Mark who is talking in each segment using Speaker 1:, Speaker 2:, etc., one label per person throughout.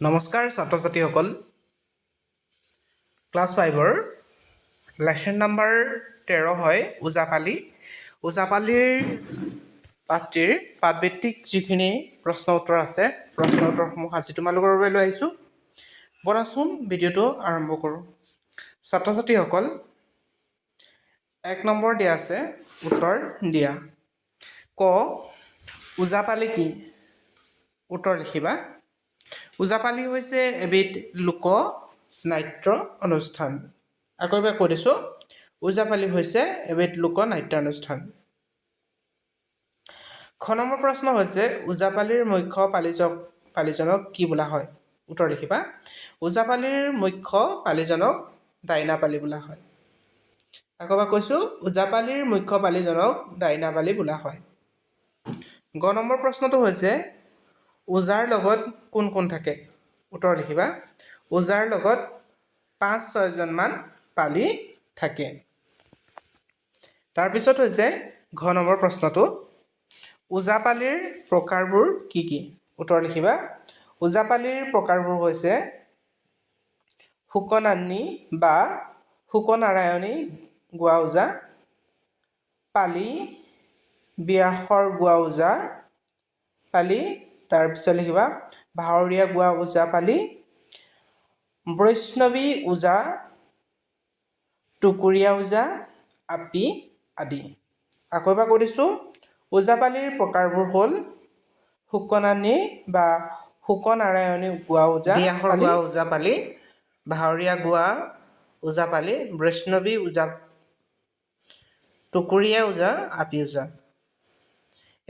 Speaker 1: নমস্কাৰ ছাত্ৰ ছাত্ৰীসকল ক্লাছ ফাইভৰ লেচন নাম্বাৰ তেৰ হয় ওজাপালি ওজাপালিৰ পাঠটিৰ পাঠভিত্তিক যিখিনি প্ৰশ্ন উত্তৰ আছে প্ৰশ্ন উত্তৰসমূহ আজি তোমালোকৰ বাবে লৈ আহিছোঁ। ব'লাচোন ভিডিঅ'টো আৰম্ভ কৰোঁ। ছাত্ৰ ছাত্ৰীসকল এক নম্বৰ দিয়া আছে উত্তৰ দিয়া। ক ওজাপালি কি? উত্তৰ লিখিবা। ওজাপালি হৈছে এবিধ লোক নাট্য অনুষ্ঠান। আকৌ এবাৰ কৈ দিছোঁ ওজাপালি হৈছে এবিধ লোক নাট্য অনুষ্ঠান। খ নম্বৰ প্ৰশ্ন হৈছে ওজাপালিৰ মুখ্য পালিজক পালিজনক কি বোলা হয়? উত্তৰ লিখিবা ওজাপালিৰ মুখ্য পালিজনক দাইনাপালি বোলা হয়। আকৌ এবাৰ কৈছোঁ ওজাপালিৰ মুখ্য পালিজনক দাইনাপালি বোলা হয়। গ নম্বৰ প্ৰশ্নটো হৈছে ওজাৰ লগত কোন কোন থাকে? উত্তৰ লিখিবা। ওজাৰ লগত পাঁচ ছয়জনমান পালি থাকে। তাৰপিছত হৈছে ঘ নম্বৰ প্ৰশ্নটো। ওজাপালিৰ প্ৰকাৰবোৰ কি কি? উত্তৰ লিখিবা। ওজাপালিৰ প্ৰকাৰবোৰ হৈছে শুকনান্নি বা শুকনাৰায়ণী গোৱা ওজা পালি ব্যাসৰ গোৱা ওজা পালি তাৰপিছত লিখিবা ভাৱৰীয়া গোৱা ওজা পালি বৈষ্ণৱী ওজা টুকুৰীয়া ওজা আপী আদি। আকৌ এবাৰ কৈ দিছোঁ ওজাপালিৰ প্ৰকাৰবোৰ হ'ল শুকনানী বা শুকনাৰায়ণী গোৱা ওজা গোৱা ওজা পালি ভাৱৰীয়া গোৱা ওজা পালি বৈষ্ণৱী ওজা টুকুৰীয়া ওজা আপী ওজা।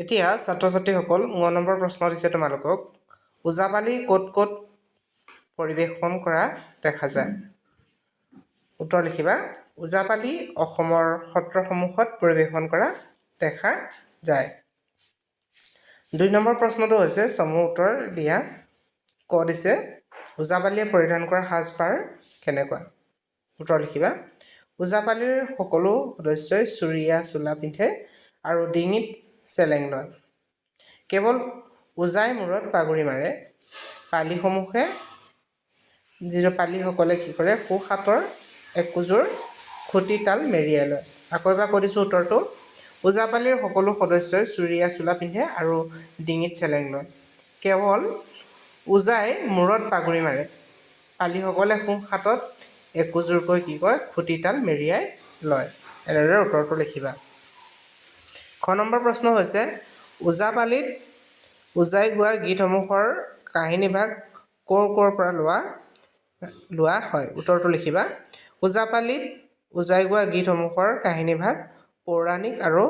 Speaker 1: এতিয়া ছাত্ৰ ছাত্ৰীসকল ন নম্বৰ প্ৰশ্ন দিছে তোমালোকক ওজাপালি ক'ত ক'ত পৰিৱেশন কৰা দেখা যায়? উত্তৰ লিখিবা ওজাপালি অসমৰ সত্ৰসমূহত পৰিৱেশন কৰা দেখা যায়। দুই নম্বৰ প্ৰশ্নটো হৈছে চমু উত্তৰ দিয়া ক দিছে ওজাপালিয়ে পৰিধান কৰা সাজপাৰ কেনেকুৱা? উত্তৰ লিখিবা ওজাপালিৰ সকলো সদস্যই চুৰীয়া চোলা পিন্ধে আৰু ডিঙিত চেলেং লয় কেৱল ওজাই মূৰত পাগুৰি মাৰে পালিসমূহে যিটো পালিসকলে কি কৰে সোঁহাতৰ একোযোৰ খুটি তাল মেৰিয়াই লয়। আকৌ এবাৰ কৈ দিছোঁ উত্তৰটো ওজাপালিৰ সকলো সদস্যই চুৰীয়া চোলা পিন্ধে আৰু ডিঙিত চেলেং লয়। কেৱল ওজাই মূৰত পাগুৰি মাৰে পালিসকলে সোঁ হাতত একোযোৰকৈ কি কয় খুটি তাল মেৰিয়াই লয়। এনেদৰে উত্তৰটো লিখিবা। খ নম্বৰ প্ৰশ্ন হৈছে ওজাপালিত ওজাই গোৱা গীতসমূহৰ কাহিনীভাগ ক'ৰ ক'ৰ পৰা লোৱা লোৱা হয়? উত্তৰটো লিখিবা। ওজাপালিত ওজাই গোৱা গীতসমূহৰ কাহিনীভাগ পৌৰাণিক আৰু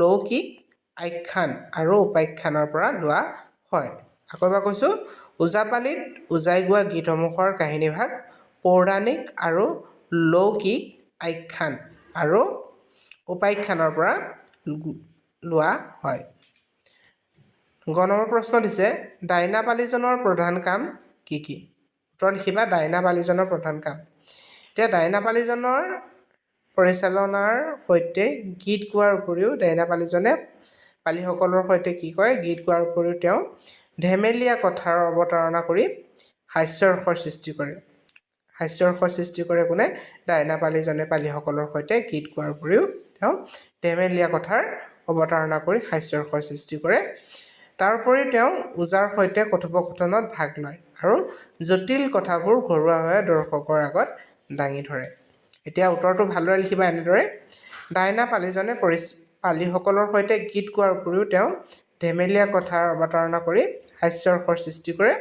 Speaker 1: লৌকিক আখ্যান আৰু উপাখ্যানৰ পৰা লোৱা হয়। আকৌ এবাৰ কৈছোঁ ওজাপালিত ওজাই গোৱা গীতসমূহৰ কাহিনীভাগ পৌৰাণিক আৰু লৌকিক আখ্যান আৰু উপাখ্যানৰ পৰা লোৱা হয়। গ নম্বৰ প্ৰশ্ন দিছে ডাইনা পালিজনৰ প্ৰধান কাম কি কি? উত্তৰ লিখিবা ডাইনা পালিজনৰ প্ৰধান কাম। এতিয়া ডাইনা পালিজনৰ পৰিচালনাৰ সৈতে গীত গোৱাৰ উপৰিও ডাইনা পালিজনে পালিসকলৰ সৈতে কি কৰে? গীত গোৱাৰ উপৰিও তেওঁ ধেমেলীয়া কথাৰ অৱতাৰণা কৰি হাস্যৰসৰ সৃষ্টি কৰে। হাস্যৰসৰ সৃষ্টি কৰে কোনে? ডাইনা পালিজনে পালিসকলৰ সৈতে গীত গোৱাৰ উপৰিও তেওঁ ধেমেলীয়া কথাৰ অৱতাৰণা কৰি হাস্যৰসৰ সৃষ্টি কৰে। তাৰোপৰি তেওঁ ওজাৰ সৈতে কথোপকথনত ভাগ লয় আৰু জটিল কথাবোৰ ঘৰুৱাভাৱে দৰ্শকৰ আগত দাঙি ধৰে। এতিয়া উত্তৰটো ভালদৰে লিখিবা এনেদৰে। ডাইনা পালিজনে পৰি পালিসকলৰ সৈতে গীত গোৱাৰ উপৰিও তেওঁ ধেমেলীয়া কথাৰ অৱতাৰণা কৰি হাস্যৰসৰ সৃষ্টি কৰে।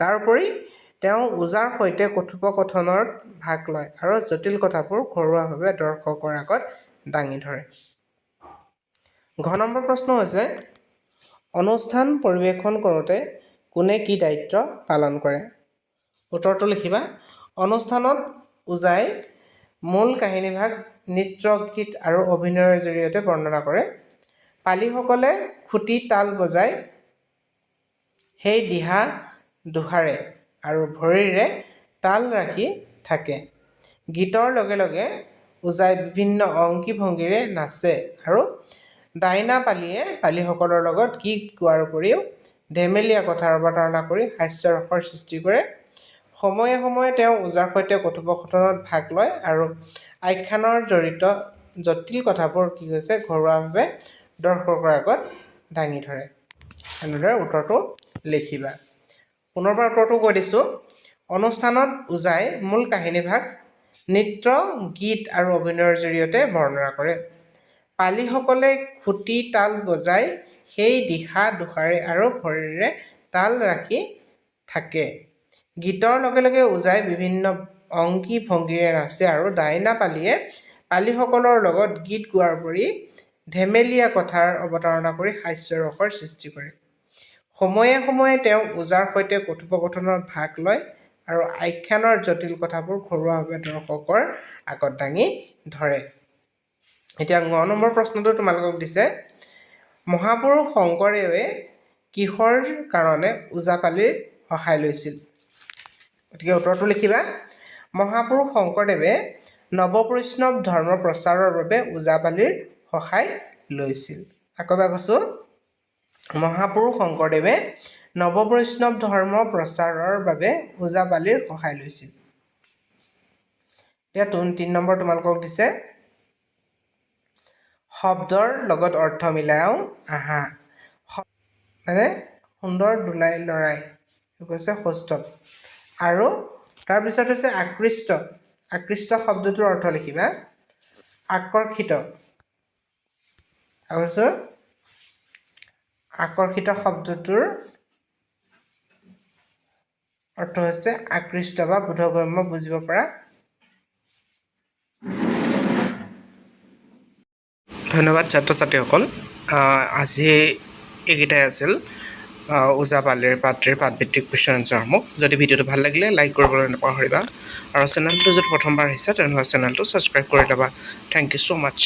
Speaker 1: তাৰোপৰি তেওঁ ওজাৰ সৈতে কথোপকথনত ভাগ লয় আৰু জটিল কথাবোৰ ঘৰুৱাভাৱে দৰ্শকৰ আগত দাঙি ধৰে। ঘ নম্বৰ প্ৰশ্ন হৈছে অনুষ্ঠান পৰিৱেশন কৰোঁতে কোনে কি দায়িত্ব পালন কৰে? উত্তৰটো লিখিবা অনুষ্ঠানত ওজাই মূল কাহিনীভাগ নৃত্য গীত আৰু অভিনয়ৰ জৰিয়তে বৰ্ণনা কৰে। পালিসকলে খুটি তাল বজাই সেই দিহা দুহাৰে আৰু ভৰিৰে তাল ৰাখি থাকে। গীতৰ লগে লগে ওজাই বিভিন্ন অংকী ভংগীৰে নাচে আৰু ডাইনা পালিয়ে পালিসকলৰ লগত গীত গোৱাৰ উপৰিও ধেমেলীয়া কথাৰ অৱতাৰণা কৰি হাস্যৰসৰ সৃষ্টি কৰে। সময়ে সময়ে তেওঁ ওজাৰ সৈতে কথোপকথনত ভাগ লয় আৰু আখ্যানৰ জড়িত জটিল কথাবোৰ কি হৈছে ঘৰুৱাভাৱে দৰ্শকৰ আগত দাঙি ধৰে। এনেদৰে উত্তৰটো লিখিবা। পুনৰবাৰ উত্তৰটো কৈ দিছোঁ। অনুষ্ঠানত ওজাই মূল কাহিনীভাগ নৃত্য গীত আৰু অভিনয়ৰ জৰিয়তে বৰ্ণনা কৰে। পালীসকলে খুটি তাল বজাই সেই দিশা দুষাৰে আৰু ভৰিৰে তাল ৰাখি থাকে। গীতৰ লগে লগে ওজাই বিভিন্ন অংগী ভংগীৰে নাচে আৰু ডাইনা পালীয়ে পালীসকলৰ লগত গীত গোৱাৰ উপৰি ধেমেলীয়া কথাৰ অৱতাৰণা কৰি হাস্যৰসৰ সৃষ্টি কৰে। সময়ে সময়ে তেওঁ ওজাৰ সৈতে কথোপকথনত ভাগ লয়। আৰু আখ্যানৰ জটিল কথাবোৰ ঘৰুৱাভাৱে দৰ্শকৰ আগত দাঙি ধৰে। এতিয়া ন নম্বৰ প্ৰশ্নটো তোমালোকক দিছে মহাপুৰুষ শংকৰদেৱে কিহৰ কাৰণে ওজাপালিৰ সহায় লৈছিল? গতিকে উত্তৰটো লিখিবা মহাপুৰুষ শংকৰদেৱে নৱবৈষ্ণৱ ধৰ্ম প্ৰচাৰৰ বাবে ওজাপালিৰ সহায় লৈছিল। আকৌ এবাৰ কৈছোঁ মহাপুৰুষ শংকৰদেৱে নৱবৈষ্ণৱ ধৰ্ম প্ৰচাৰৰ বাবে ওজাপালিৰ সহায় লৈছিল। এতিয়া তোন নম্বৰ তোমালোকক দিছে। শব্দৰ লগত অৰ্থ মিলাও আহা। মানে সুন্দৰ দোলাই লৰাই কৈছে সৌষ্ঠৱ আৰু তাৰপিছত হৈছে আকৃষ্ট। আকৃষ্ট শব্দটোৰ অৰ্থ লিখিবা। আকৰ্ষিত। আকৰ্ষিত শব্দটোৰ অৰ্থ হৈছে আকৃষ্ট বা বোধগম্য বুজিব পৰা। ধন্যবাদ ছাত্ৰ ছাত্ৰীসকল আজি এইকেইটাই আছিল। আহ, ওজাপালিৰ পাত্ৰীৰ পাঠভিত্তিক এনচাৰসমূহ যদি ভিডিঅ'টো ভালো লাগিলে লাইক কৰিবলৈ নাপাহৰিবা। আৰু চেনেলটো যদি প্ৰথমবাৰ আহিছে তেনেহ'লে চেনেলটো ছাবস্ক্ৰাইব কৰি ল'বা। Thank you so much